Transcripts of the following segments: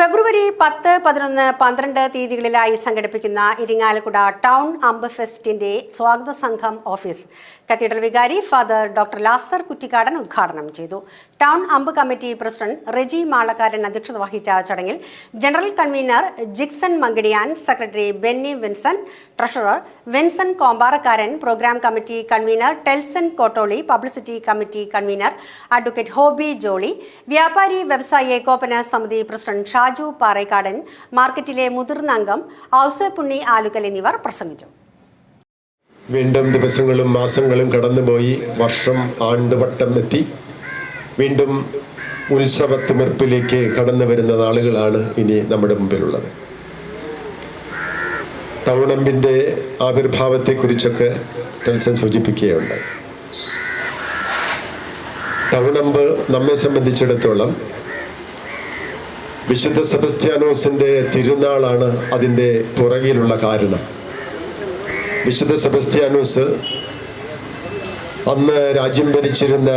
ഫെബ്രുവരി പത്ത് പതിനൊന്ന് പന്ത്രണ്ട് തീയതികളിലായി സംഘടിപ്പിക്കുന്ന ഇരിങ്ങാലക്കുട ടൗൺ അമ്പ് ഫെസ്റ്റിന്റെ സ്വാഗത സംഘം ഓഫീസ് കത്തീഡ്രൽ വികാരി ഫാദർ ഡോക്ടർ ലാസർ കുറ്റിക്കാടൻ ഉദ്ഘാടനം ചെയ്തു. ടൗൺ അമ്പ് കമ്മിറ്റി പ്രസിഡന്റ് റെജി മാളക്കാരൻ അധ്യക്ഷത വഹിച്ച ചടങ്ങിൽ general convener Jixon Mankidiyan secretary Benny Vincent treasurer Vincent Kombarakkaran programme committee convener Telson Kottoly publicity committee convener advocate Hobby Jolly വ്യാപാരി വ്യവസായ ഏകോപന സമിതി പ്രസിഡന്റ് ഷാജു പാറേക്കാടൻ മാർക്കറ്റിലെ മുതിർന്ന അംഗം ഔസേപ്പുണ്ണി ആലുക്കൽ എന്നിവർ പ്രസംഗിച്ചു. വീണ്ടും ദിവസങ്ങളും മാസങ്ങളും കടന്നുപോയി വർഷം ആണ്ടുവട്ടം എത്തി. വീണ്ടും ഉത്സവത്തിമർപ്പിലേക്ക് കടന്നു വരുന്ന നാളുകളാണ് ഇനി നമ്മുടെ മുമ്പിലുള്ളത്. ടൗണമ്പിന്റെ ആവിർഭാവത്തെക്കുറിച്ചൊക്കെ ടെൻസൺ സൂചിപ്പിക്കുകയുണ്ടായി. ടൗണമ്പ് നമ്മെ സംബന്ധിച്ചിടത്തോളം വിശുദ്ധ സെബസ്ത്യാനോസിന്റെ തിരുനാളാണ് അതിന്റെ പുറകിലുള്ള കാരണം. വിശുദ്ധ സെബസ്ത്യാനോസ് അന്ന് രാജ്യം ഭരിച്ചിരുന്ന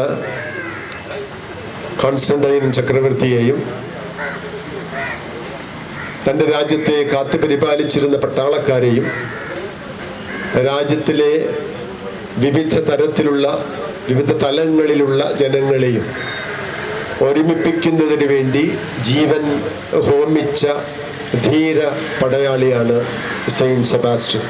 കോൺസ്റ്റന്റൈൻ ചക്രവർത്തിയെയും തന്റെ രാജ്യത്തെ കാത്തു പരിപാലിച്ചിരുന്ന പട്ടാളക്കാരെയും രാജ്യത്തിലെ വിവിധ തരത്തിലുള്ള വിവിധ തലങ്ങളിലുള്ള ജനങ്ങളെയും ഒരുമിപ്പിക്കുന്നതിന് വേണ്ടി ജീവൻ ഹോമിച്ച ധീര പടയാളിയാണ് സെയിന്റ് സെബാസ്റ്റ്യൻ.